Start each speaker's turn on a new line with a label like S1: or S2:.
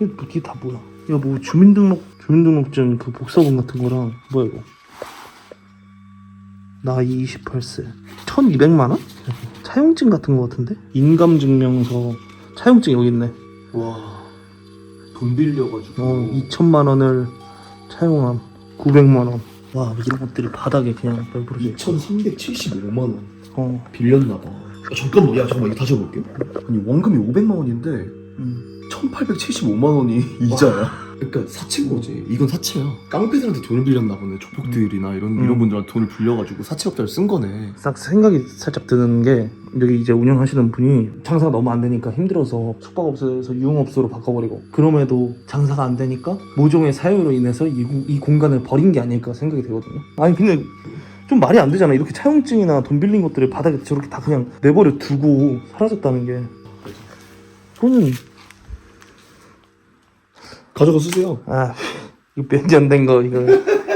S1: 이게 뭐- 다 뭐야? 이거 뭐 주민등록 주민등록증 그 복사본 같은 거랑 뭐야 이거? 나이 28세 1200만 원? 차용증 같은 거 같은데? 인감증명서 차용증 여기 있네
S2: 와. 돈 빌려가지고.
S1: 어 2천만 원을 차용한 900만 원. 와 이런 것들이 바닥에 그냥 널브러져 있고.
S2: 2,375만 원
S1: 어.
S2: 빌렸나 봐. 야, 잠깐만, 야, 잠깐만, 이거 다시 해볼게요. 아니, 원금이 500만 원인데,
S1: 음.
S2: 1,875만 원이 이자야. 그러니까 사채인 거지. 이건 사채야. 깡패들한테 돈을 빌렸나 보네. 조폭들이나 이런
S1: 음.
S2: 이런 분들한테 돈을 빌려가지고 사채업자를 쓴 거네.
S1: 싹 생각이 살짝 드는 게 여기 이제 운영하시는 분이 장사가 너무 안 되니까 힘들어서 숙박업소에서 유흥업소로 바꿔버리고 그럼에도 장사가 안 되니까 모종의 사유로 인해서 이, 구- 이 공간을 버린 게 아닐까 생각이 되거든요. 아니 근데 좀 말이 안 되잖아. 이렇게 차용증이나 돈 빌린 것들을 바닥에 저렇게 다 그냥 내버려 두고 사라졌다는 게. 저는
S2: 가져가 쓰세요.
S1: 아 이거 몇 년 된 거 이거